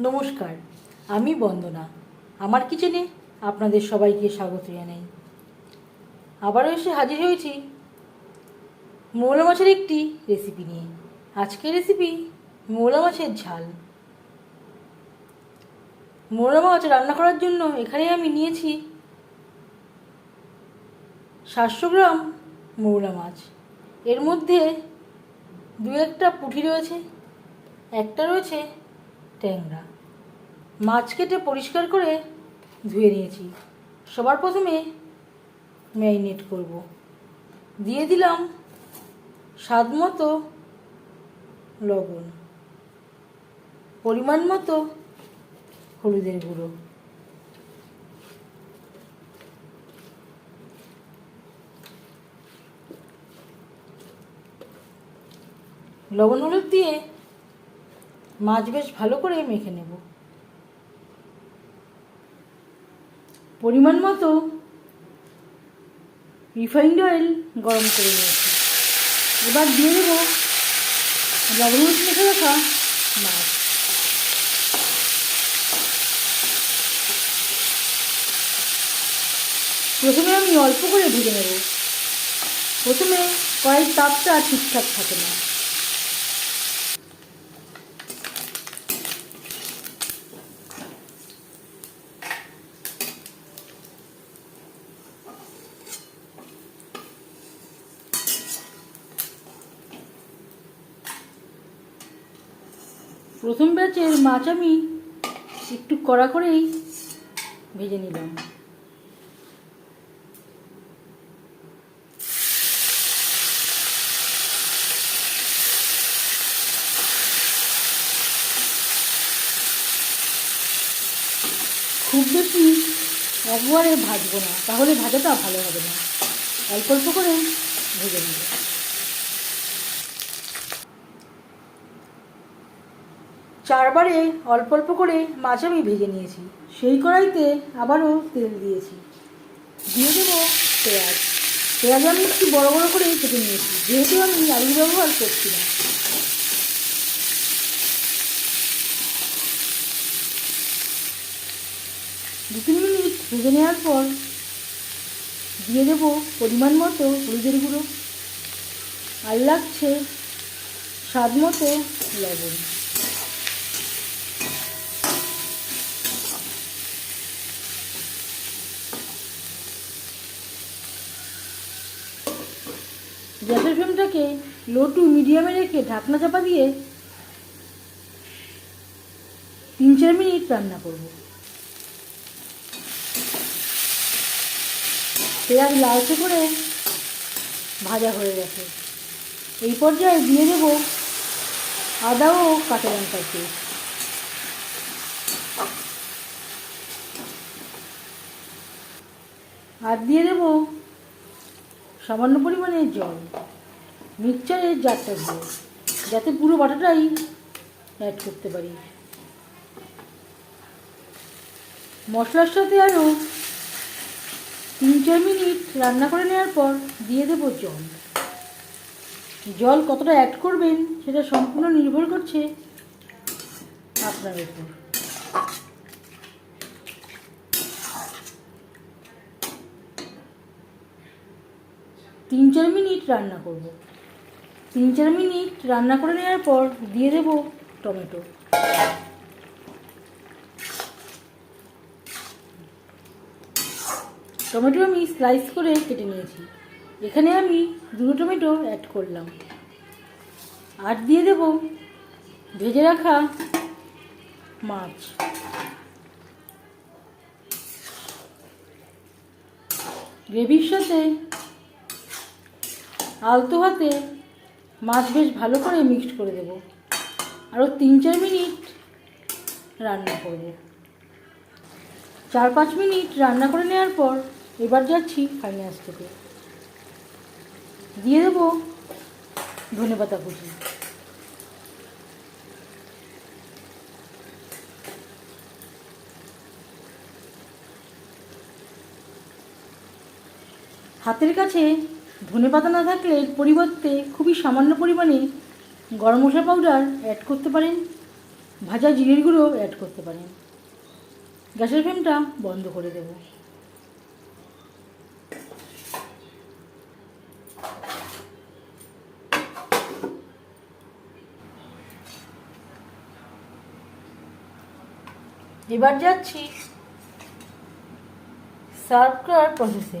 নমস্কার, আমি বন্দনা। আমার কিচেনে আপনাদের সবাইকে স্বাগত জানাই। আবারও এসে হাজির হয়েছি মৌলা মাছের একটি রেসিপি নিয়ে। আজকের রেসিপি মৌলা মাছের ঝাল। মৌলা মাছ রান্না করার জন্য এখানে আমি নিয়েছি সাতশো গ্রাম মৌলা মাছ এর মধ্যে দু একটা পুঁটি রয়েছে, একটা রয়েছে ট্যাংরা। মাছ কেটে পরিষ্কার করে ধুয়ে নিয়েছি। সবার প্রথমে ম্যারিনেট করব। দিয়ে দিলাম স্বাদ মতো লবণ, পরিমাণ মতো হলুদের গুঁড়ো। লবণ হলুদ দিয়ে মাছ বেশ ভালো করে মেখে নেব। পরিমাণ মতো রিফাইন্ড অয়েল গরম করে নিয়েছি। এবার দিয়ে দেবো লবণ মেখে রাখা মাছ। প্রথমে আমি অল্প করে ভেজে নেব। প্রথমে কয়েক তাপটা ঠিকঠাক থাকে না। প্রথম ব্যাচের মাছ আমি একটু কড়া করেই ভেজে নিলাম। খুব বেশি একবারে ভাজবো না, তাহলে ভাজাটা ভালো হবে না। অল্প অল্প করে ভেজে নেব। চারবারে অল্প অল্প করে মাছ আমি ভেজে নিয়েছি। সেই কড়াইতে আবারও তেল দিয়েছি। দিয়ে দেবো পেঁয়াজ। পেঁয়াজ আমি একটু বড় বড় করে কেটে নিয়েছি। যেহেতু আমি আলু ব্যবহার করছি না। দু তিন মিনিট ভেজে নেওয়ার পর দিয়ে দেবো পরিমাণ মতো হলুদের গুঁড়ো। আর লাগছে স্বাদ মতো লবণ। গ্যাসের ফ্লেমটাকে লো টু মিডিয়ামে রেখে ঢাকনা চাপা দিয়ে তিন চার মিনিট রান্না করব। পেঁয়াজ লালচে করে ভাজা হয়ে গেছে। এই পর্যায়ে দিয়ে দেবো আদা ও কাঁচা লঙ্কার পেস্ট। আর দিয়ে দেবো সামান্য পরিমাণে জল মিক্সচারের জারটা দিয়ে, যাতে পুরো বাটাটাই অ্যাড করতে পারি। মশলার সাথে আরও তিন চার মিনিট রান্না করে নেওয়ার পর দিয়ে দেবো জল। জল কতটা অ্যাড করবেন সেটা সম্পূর্ণ নির্ভর করছে আপনার উপর। তিন চার মিনিট রান্না করব। তিন চার মিনিট রান্না করে নেওয়ার পর দিয়ে দেব টমেটো। টমেটো আমি স্লাইস করে কেটে নিয়েছি। এখানে আমি দুটো টমেটো অ্যাড করলাম। আর দিয়ে দেব ভেজে রাখা মাছ। গ্রেভির সাথে আলতো হাতে মাছ বেশ ভালো করে মিক্সড করে দেব। আরও তিন চার মিনিট রান্না করব। চার পাঁচ মিনিট রান্না করে নেওয়ার পর এবার যাচ্ছি ফাইনাস থেকে। দিয়ে দেবো ধনে পাতা কুচি। হাতের কাছে ধনে পাতা না থাকলে এর পরিবর্তে খুবই সামান্য পরিমাণে গরম মশলা পাউডার অ্যাড করতে পারেন, ভাজা জিরের গুঁড়ো অ্যাড করতে পারেন। গ্যাসের ফ্লেমটা বন্ধ করে দেব। এবার যাচ্ছি সার্ভ করার প্রসেসে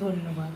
ধন্যবাদ।